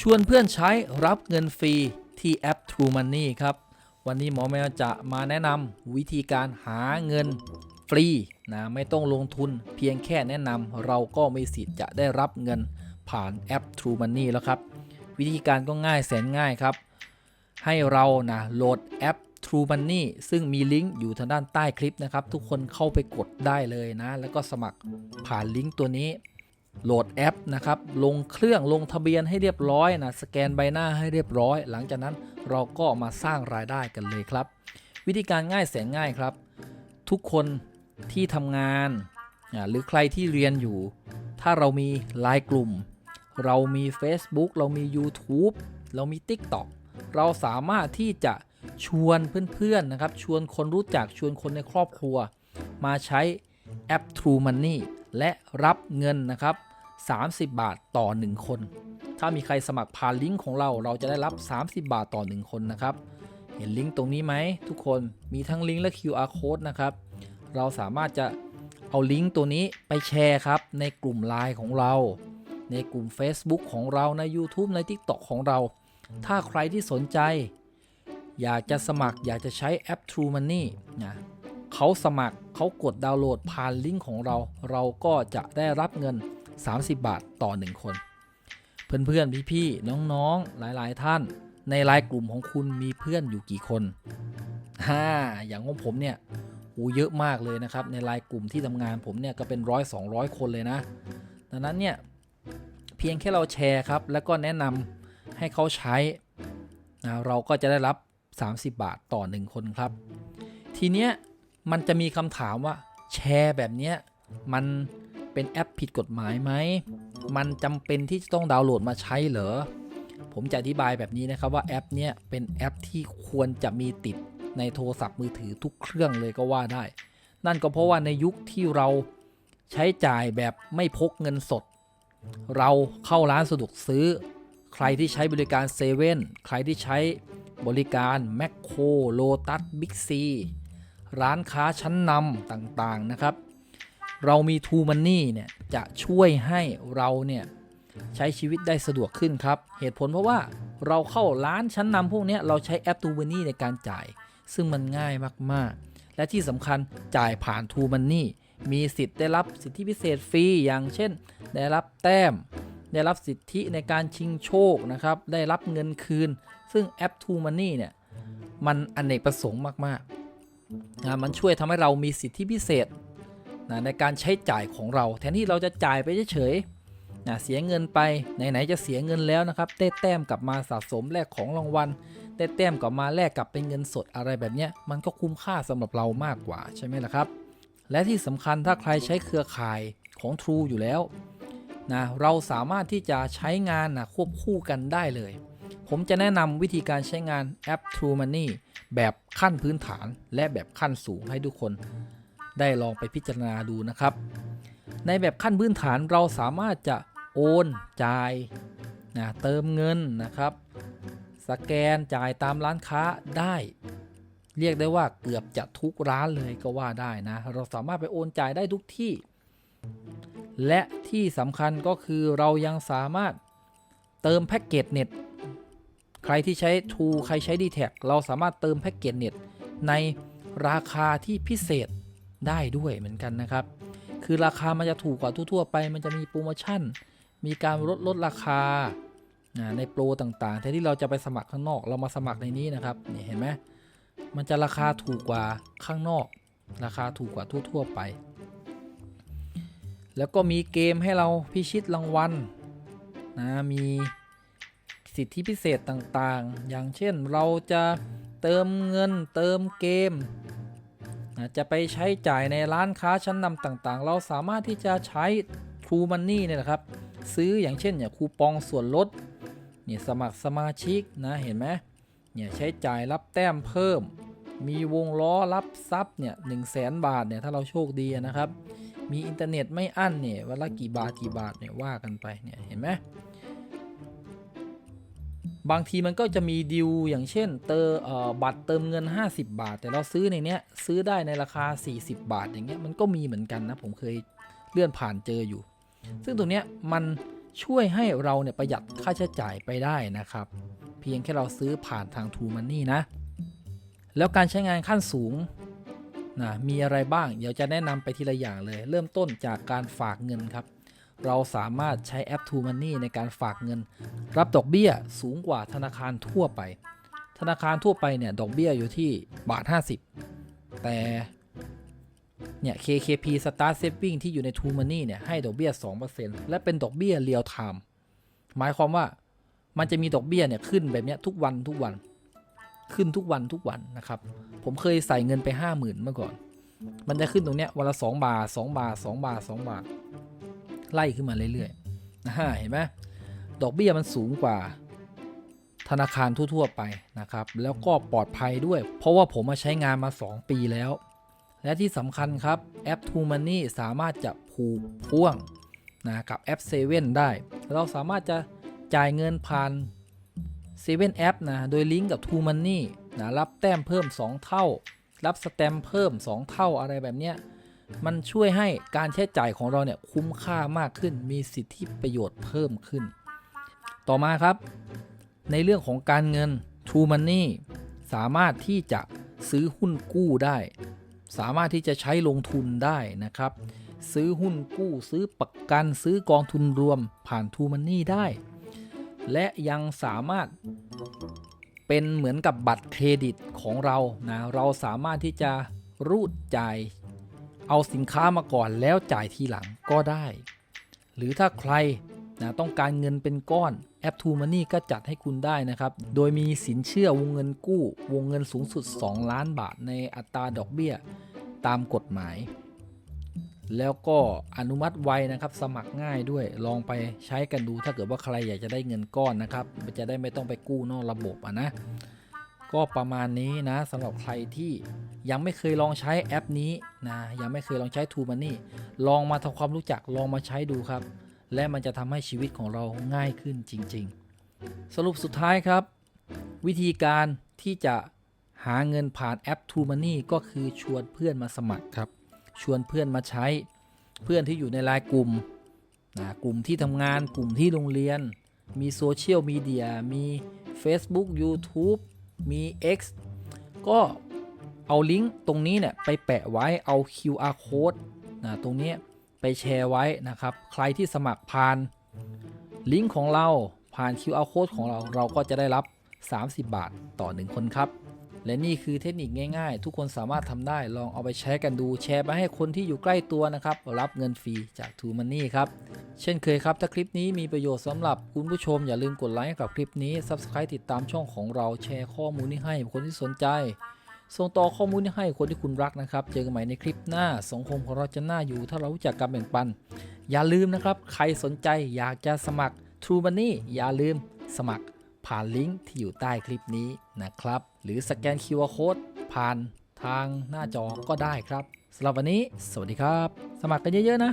ชวนเพื่อนใช้รับเงินฟรีที่แอป True Money ครับ วันนี้หมอแมวจะมาแนะนำวิธีการหาเงินฟรีนะไม่ต้องลงทุนเพียงแค่แนะนำเราก็มีสิทธิ์จะได้รับเงินผ่านแอป True Money แล้วครับ วิธีการก็ง่ายแสนง่ายครับ ให้เรานะโหลดแอป True Money ซึ่งมีลิงก์อยู่ทางด้านใต้คลิปนะครับ ทุกคนเข้าไปกดได้เลยนะ แล้วก็สมัครผ่านลิงก์ตัวนี้ โหลดแอปนะครับลงเครื่องลงทะเบียนให้เรียบร้อยนะสแกนใบหน้าให้เรียบร้อย หลังจากนั้นเราก็มาสร้างรายได้กันเลยครับ วิธีการง่ายแสนง่ายครับ ทุกคนที่ทำงานหรือใครที่เรียนอยู่ ถ้าเรามีไลน์กลุ่ม เรามี Facebook เรามี YouTube เรามี TikTok เราสามารถที่จะชวนเพื่อนๆนะครับ ชวนคนรู้จักชวนคนในครอบครัว มาใช้แอป True Money และรับเงินนะครับ 30 บาทต่อ 1 คน ถ้ามีใครสมัครผ่านลิงก์ของเราเราจะได้รับ 30 บาทต่อ 1 คนนะครับ เห็นลิงก์ตรงนี้ไหมทุกคนมีทั้งลิงก์และ QR code นะครับ เราสามารถจะเอาลิงก์ตัวนี้ไปแชร์ครับ ในกลุ่ม Line ของเรา ในกลุ่ม Facebook ของเราใน YouTube ใน TikTok ของเรา ถ้าใครที่สนใจ อยากจะสมัครอยากจะใช้แอป True Money นะเขาสมัครเขากดดาวน์โหลดผ่านลิงก์ของเรา เราก็จะได้รับเงิน 30 บาทต่อ 1 คน เพื่อนๆ พี่ๆ น้องๆ หลายๆ ท่าน ในไลน์กลุ่มของคุณมีเพื่อนอยู่กี่คนฮ่าอย่างของผมเนี่ยโอ้เยอะมากเลยนะครับ ในไลน์กลุ่มที่ทำงานผมเนี่ยก็เป็นร้อยสองร้อยคนเลยนะ ดังนั้นเนี่ยเพียงแค่เราแชร์ครับ แล้วก็แนะนำให้เขาใช้นะเราก็จะได้รับ 30 บาทต่อ 1 คนครับ ทีเนี้ยมันจะมีคำถามว่าแชร์แบบเนี้ยมัน เป็นแอปผิดกฎหมายไหม มันจำเป็นที่จะต้องดาวน์โหลดมาใช้เหรอ ผมจะอธิบายแบบนี้นะครับว่าแอปเนี้ยเป็นแอปที่ควรจะมีติดในโทรศัพท์มือถือทุกเครื่องเลยก็ว่าได้ นั่นก็เพราะว่าในยุคที่เราใช้จ่ายแบบไม่พกเงินสด เราเข้าร้านสะดวกซื้อ ใครที่ใช้บริการเซเว่นใครที่ใช้บริการแมคโครโลตัสบิ๊กซีร้านค้าชั้นนำต่างๆนะครับ เรามี t ูมันนี่เนี่ยจะช่วยให้เราเนี่ยใช้ชีวิตได้สะดวกขึ้นครับ เหตุผลเพราะว่าเราเข้าร้านชั้นนำพวกนี้เราใช้แอป t ูมันนี่ในการจ่าย ซึ่งมันง่ายมากๆ และที่สำคัญจ่ายผ่าน t ูมันนี่มีสิทธิ์ได้รับสิทธิพิเศษฟรีอย่างเช่น ได้รับแต้ม ได้รับสิทธิในการชิงโชคนะครับ ได้รับเงินคืน ซึ่งแอป t ูมันนี่เนี่ยมันอนเนกประสงค์มากๆนะมันช่วยทำให้เรามีสิทธิพิเศษ นะในการใช้จ่ายของเรา แทนที่เราจะจ่ายไปเฉยๆนะเสียเงินไปไหนๆจะเสียเงินแล้วนะครับได้แต้มกลับมาสะสมแลกของรางวัลได้แต้มกลับมาแลกกลับเป็นเงินสดอะไรแบบนี้มันก็คุ้มค่าสำหรับเรามากกว่าใช่ไหมล่ะครับ และที่สำคัญถ้าใครใช้เครือข่ายของ True อยู่แล้วนะเราสามารถที่จะใช้งานนะควบคู่กันได้เลย ผมจะแนะนำวิธีการใช้งานแอป True Money แบบขั้นพื้นฐานและแบบขั้นสูงให้ทุกคน ได้ลองไปพิจารณาดูนะครับ ในแบบขั้นพื้นฐานเราสามารถจะโอนจ่ายนะเติมเงินนะครับ สแกนจ่ายตามร้านค้าได้ เรียกได้ว่าเกือบจะทุกร้านเลยก็ว่าได้นะ เราสามารถไปโอนจ่ายได้ทุกที่ และที่สำคัญก็คือเรายังสามารถเติมแพ็กเกจเน็ตใครที่ใช้ True ใครใช้ d t แทเราสามารถเติมแพ็กเกจเน็ตในราคาที่พิเศษ ได้ด้วยเหมือนกันนะครับ คือราคามันจะถูกกว่าทั่วๆไป มันจะมีโปรโมชั่น มีการลดลดราคาในโปรต่างๆแทนที่เราจะไปสมัครข้างนอก เรามาสมัครในนี้นะครับนี่เห็นไหมมันจะราคาถูกกว่าข้างนอก ราคาถูกกว่าทั่วๆไป แล้วก็มีเกมให้เราพิชิตรางวัลนะมีสิทธิพิเศษต่างๆ อย่างเช่นเราจะเติมเงินเติมเกม นะจะไปใช้จ่ายในร้านค้าชั้นนำต่างๆ เราสามารถที่จะใช้ True Money เนี่ยนะครับ ซื้ออย่างเช่นเนี่ยคูปองส่วนลดเนี่ยสมัครสมาชิกนะเห็นไหมเนี่ยใช้จ่ายรับแต้มเพิ่ม มีวงล้อรับทรัพย์เนี่ยหนึ่งแสนบาทเนี่ยถ้าเราโชคดีนะครับ มีอินเทอร์เน็ตไม่อั้นเนี่ยวันละกี่บาทกี่บาทเนี่ยว่ากันไปเนี่ยเห็นไหม บางทีมันก็จะมีดิวอย่างเช่น เตอเอ่อบัตรเติมเงิน 50 บาท แต่เราซื้อในเนี้ยซื้อได้ในราคา 40 บาท อย่างเงี้ยมันก็มีเหมือนกันนะ ผมเคยเลื่อนผ่านเจออยู่ ซึ่งตรงเนี้ยมันช่วยให้เราเนี่ยประหยัดค่าใช้จ่ายไปได้นะครับ เพียงแค่เราซื้อผ่านทาง True Money นะ แล้วการใช้งานขั้นสูงนะมีอะไรบ้าง เดี๋ยวจะแนะนำไปทีละอย่างเลย เริ่มต้นจากการฝากเงินครับ เราสามารถใช้แอป True Money ในการฝากเงิน รับดอกเบี้ยสูงกว่าธนาคารทั่วไป ธนาคารทั่วไปเนี่ยดอกเบี้ยอยู่ที่บาท 50 แต่เนี่ย KKP Start Saving ที่อยู่ใน True Money เนี่ยให้ดอกเบี้ย 2%และเป็นดอกเบี้ยเรียลไทม์หมายความว่ามันจะมีดอกเบี้ยเนี่ยขึ้นแบบเนี้ยทุกวันทุกวันขึ้นทุกวันทุกวันนะครับ ผมเคยใส่เงินไป 50,000 เมื่อก่อน มันจะขึ้นตรงเนี้ยวันละ 2 บาท 2 บาท 2 บาท 2 บาท ไล่ขึ้นมาเรื่อยๆนะฮะเห็นไหมดอกเบี้ยมันสูงกว่าธนาคารทั่วๆไปนะครับ แล้วก็ปลอดภัยด้วย เพราะว่าผมมาใช้งานมา 2 ปีแล้ว และที่สำคัญครับแอป True Money สามารถจะผูกพ่วงนะกับแอป7ได้ เราสามารถจะจ่ายเงินผ่าน7 App นะโดยลิงก์กับ True Money นะรับแต้มเพิ่ม 2 เท่า รับสแตมเพิ่ม 2 เท่าอะไรแบบเนี้ย มันช่วยให้การใช้จ่ายของเราเนี่ยคุ้มค่ามากขึ้น มีสิทธิประโยชน์เพิ่มขึ้น ต่อมาครับ ในเรื่องของการเงิน True Money สามารถที่จะซื้อหุ้นกู้ได้ สามารถที่จะใช้ลงทุนได้นะครับ ซื้อหุ้นกู้ซื้อประกันซื้อกองทุนรวมผ่าน True Money ได้ และยังสามารถเป็นเหมือนกับบัตรเครดิตของเรานะ เราสามารถที่จะรูดจ่าย เอาสินค้ามาก่อนแล้วจ่ายทีหลังก็ได้ หรือถ้าใครนะต้องการเงินเป็นก้อนแอป True Money ก็จัดให้คุณได้นะครับ โดยมีสินเชื่อวงเงินกู้ วงเงินสูงสุด 2 ล้านบาทในอัตราดอกเบี้ยตามกฎหมาย แล้วก็อนุมัติไวนะครับ สมัครง่ายด้วยลองไปใช้กันดู ถ้าเกิดว่าใครอยากจะได้เงินก้อนนะครับจะได้ไม่ต้องไปกู้นอกระบบอะนะ ก็ประมาณนี้นะสำหรับใครที่ ยังไม่เคยลองใช้แอปนี้นะยังไม่เคยลองใช้ True Money ลองมาทำความรู้จักลองมาใช้ดูครับ และมันจะทำให้ชีวิตของเราง่ายขึ้นจริง ๆ สรุปสุดท้ายครับ วิธีการที่จะหาเงินผ่านแอป True Money ก็คือชวนเพื่อนมาสมัครครับ ชวนเพื่อนมาใช้ เพื่อนที่อยู่ในไลน์กลุ่มนะกลุ่มที่ทำงานกลุ่มที่โรงเรียน มีโซเชียลมีเดียมี Facebook YouTube มี X ก็ เอาลิงก์ตรงนี้เนี่ยไปแปะไว้เอา QR code นะตรงนี้ไปแชร์ไว้นะครับ ใครที่สมัครผ่านลิงก์ของเราผ่าน QR code ของเราเราก็จะได้รับ 30 บาทต่อ 1 คนครับ และนี่คือเทคนิคง่ายๆ ทุกคนสามารถทำได้ลองเอาไปใช้กันดูแชร์ไปให้คนที่อยู่ใกล้ตัวนะครับ รับเงินฟรีจาก True Money ครับ เช่นเคยครับ ถ้าคลิปนี้มีประโยชน์สำหรับคุณผู้ชม อย่าลืมกดไลค์ให้กับคลิปนี้ Subscribe ติดตามช่องของเราแชร์ข้อมูลนี้ให้คนที่สนใจ ส่งต่อข้อมูลให้คนที่คุณรักนะครับ เจอกันใหม่ในคลิปหน้าสังคมของเราจะน่าอยู่ ถ้าเรารู้จักการแบ่งปัน อย่าลืมนะครับ ใครสนใจอยากจะสมัคร True Money อย่าลืมสมัครผ่านลิงก์ที่อยู่ใต้คลิปนี้นะครับ หรือสแกน QR Code ผ่านทางหน้าจอก็ได้ครับสำหรับวันนี้ สวัสดีครับ สมัครกันเยอะๆนะ